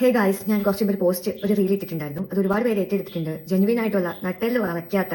Hey guys ഞാൻ കുറച്ച് post ഒരു റീൽ ഇട്ടിട്ടുണ്ടായിരുന്നു. അത് ഒരുപാട് പേര് ഏറ്റെടുത്തിട്ടുണ്ട്. ജെനുവിൻ ആയിട്ടുള്ള നട്ടെല്ല് വളയ്ക്കാത്ത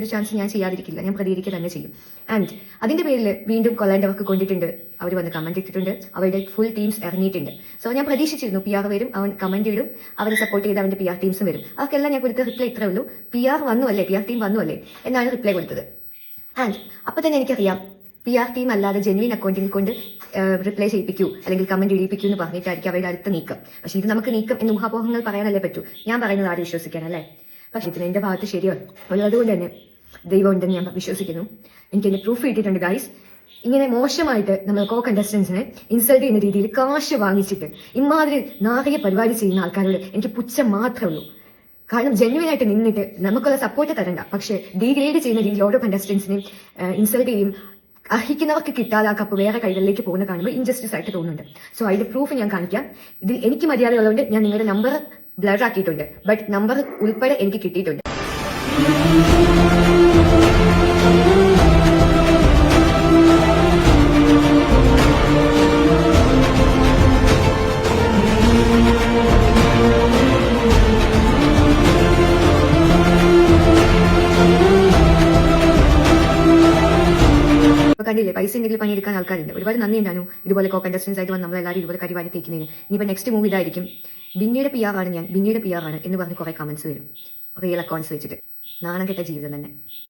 ഒരു ചാൻസ് ഞാൻ ചെയ്യാതിരിക്കില്ല. ഞാൻ പ്രതികരിക്കുക തന്നെ ചെയ്യും. ആൻഡ് അതിന്റെ പേരിൽ വീണ്ടും കൊള്ളേണ്ടവർക്ക് കൊണ്ടിട്ടുണ്ട്. അവർ വന്ന് കമന്റ് ഇട്ടിട്ടുണ്ട്. അവരുടെ ഫുൾ ടീംസ് ഇറങ്ങിയിട്ടുണ്ട്. സോ ഞാൻ പ്രതീക്ഷിച്ചിരുന്നു പി ആർ വരും അവൻ കമന്റ് ഇടും അവരെ സപ്പോർട്ട് ചെയ്ത് അവന്റെ പി ആർ ടീംസും വരും. അവർക്കെല്ലാം ഞാൻ കൊടുത്ത റിപ്ലൈ ഇത്രേ ഉള്ളൂ. പി ആർ വന്നു അല്ലേ? പി ആർ ടീം വന്നു അല്ലേ? എന്നാണ് റിപ്ലൈ കൊടുത്തത്. ആൻഡ് അപ്പൊ തന്നെ എനിക്കറിയാം പി ആർ ടീം അല്ലാതെ ജെനുവിൻ അക്കൗണ്ടിൽ കൊണ്ട് റിപ്ലൈ ചെയ്യിപ്പിക്കൂ. അല്ലെങ്കിൽ കമന്റ് ഇടിയിപ്പിക്കൂ എന്ന് പറഞ്ഞിട്ടായിരിക്കും അവരുടെ അടുത്ത നീക്കം. പക്ഷേ ഇത് നമുക്ക് നീക്കം എന്ന് ഊഹാപോഹങ്ങൾ പറയാനല്ലേ പറ്റൂ. ഞാൻ പറയുന്നത് ആരും വിശ്വസിക്കാൻ അല്ലേ പക്ഷെ ഇതിന് എന്റെ ഭാഗത്ത് ശരിയാണ്. ഉള്ളതുകൊണ്ട് തന്നെ ദൈവം ഉണ്ടെന്ന് ഞാൻ വിശ്വസിക്കുന്നു. എനിക്ക് എന്റെ പ്രൂഫ് കിട്ടിയിട്ടുണ്ട് ഗൈസ് ഇങ്ങനെ മോശമായിട്ട് നമ്മൾ കോ കണ്ടസ്റ്റൻസിനെ ഇൻസൾട്ട് ചെയ്യുന്ന രീതിയിൽ കാശ് വാങ്ങിച്ചിട്ട് ഇമാതിരി നാറിയ പരിപാടി ചെയ്യുന്ന ആൾക്കാരോട് എനിക്ക് പുച്ഛം മാത്രമേ ഉള്ളൂ. കാരണം ജെന്യുവൻ ആയിട്ട് നിന്നിട്ട് നമുക്കുള്ള സപ്പോർട്ട് തരണ്ട. പക്ഷെ ഡീഗ്രേഡ് ചെയ്യുന്ന രീതിയിൽ ഓരോ കണ്ടസ്റ്റൻസിനെയും ഇൻസൾട്ട് ചെയ്യും. അർഹിക്കുന്നവർക്ക് കിട്ടാതെ ആ കപ്പ് വേറെ കൈകളിലേക്ക് പോകുന്ന കാണുമ്പോൾ ഇൻജസ്റ്റിസ് ആയിട്ട് തോന്നുന്നുണ്ട്. സോ അതിന്റെ പ്രൂഫ് ഞാൻ കാണിക്കാം. ഇതിൽ എനിക്ക് മര്യാദ ഉള്ളതുകൊണ്ട് ഞാൻ നിങ്ങളുടെ നമ്പർ ബ്ലർ ആക്കിയിട്ടുണ്ട് ബട്ട് നമ്പർ ഉൾപ്പെടെ എനിക്ക് കിട്ടിയിട്ടുണ്ട്. കണ്ടില്ലേ പൈസ ഉണ്ടെങ്കിൽ പണിയെടുക്കാൻ ആൾക്കാരുണ്ട്. ഒരുപാട് നന്ദി ഉണ്ടായിരുന്നു ഇതുപോലെ കോ കണ്ടസ്റ്റൻസ് ആയിട്ട് വന്ന് നമ്മളെല്ലാവരും ഇതുപോലെ കരിവാരി തേക്കുന്നതിന്. ഇനിയിപ്പോ നെക്സ്റ്റ് മൂവി ഇതായിരിക്കും. ബിന്നിയുടെ പി ആണ് ഞാൻ ബിന്നിയുടെ പി ആണ് എന്ന് പറഞ്ഞ് കുറെ കമന്റ്സ് വരും. റിയൽ അക്കൗണ്ട്സ് വെച്ചിട്ട്. നാണം കെട്ട ജീവിതം തന്നെ.